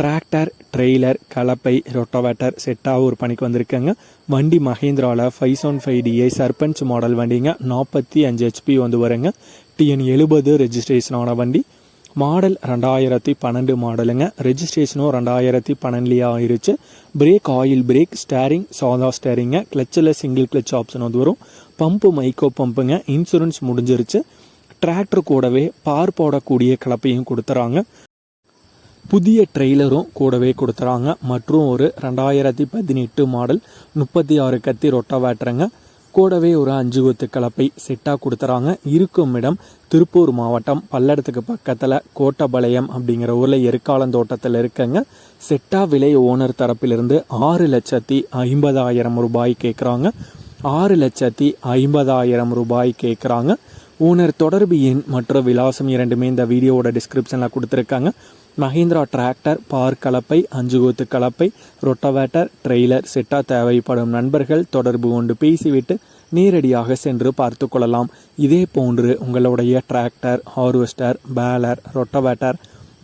Tractor trailer கலப்பை rotavator செட்டாக ஒரு பணிக்கு வந்திருக்கேங்க. வண்டி மஹேந்திராவில் five seven five DA Sarpanch model வண்டிங்க. நாற்பத்தி அஞ்சு ஹெச்பி வந்து வருங்க. டிஎன் எழுபது ரெஜிஸ்ட்ரேஷனான வண்டி. மாடல் ரெண்டாயிரத்தி பன்னெண்டு மாடலுங்க ரெஜிஸ்ட்ரேஷனும் ரெண்டாயிரத்தி பன்னெண்டுலேயே ஆயிருச்சு. பிரேக் ஆயில் பிரேக் ஸ்டேரிங் சாதா ஸ்டேரிங்க கிளச்சில் சிங்கிள் கிளச் ஆப்ஷன் வந்து வரும். பம்பு மைக்கோ பம்புங்க இன்சூரன்ஸ் முடிஞ்சிருச்சு. டிராக்டர் கூடவே பார் போடக்கூடிய கலப்பையும் கொடுத்துறாங்க. புதிய ட்ரெய்லரும் கூடவே கொடுத்துறாங்க. மற்றும் ஒரு ரெண்டாயிரத்தி பதினெட்டு மாடல் முப்பத்தி ஆறு கத்தி ரொட்டவேட்டருங்க. கூடவே ஒரு அஞ்சு கொத்து கலப்பை செட்டாக கொடுத்துறாங்க. இருக்கும் இடம் திருப்பூர் மாவட்டம் பல்லடத்துக்கு பக்கத்தில் கோட்டபாளையம் அப்படிங்கிற ஊரில் எருக்காலந்தோட்டத்தில் இருக்கங்க. செட்டா விலை ஓனர் தரப்பிலிருந்து ஆறு லட்சத்தி ஐம்பதாயிரம் ரூபாய் கேட்குறாங்க ஆறு லட்சத்தி ஐம்பதாயிரம் ரூபாய் கேட்குறாங்க ஓனர் தொடர்பு எண் மற்றும் விலாசம் இரண்டுமே இந்த வீடியோவோட டிஸ்கிரிப்ஷனில் கொடுத்துருக்காங்க. மஹிந்திரா டிராக்டர் பார் கலப்பை அஞ்சுகோத்து கலப்பை ரொட்டவேட்டர் ட்ரெய்லர் செட்டா தேவைப்படும் நண்பர்கள் தொடர்பு கொண்டு பேசிவிட்டு நேரடியாக சென்று பார்த்து கொள்ளலாம். இதே போன்று உங்களுடைய டிராக்டர் ஹார்வெஸ்டர் பேலர் ரொட்டவேட்டர்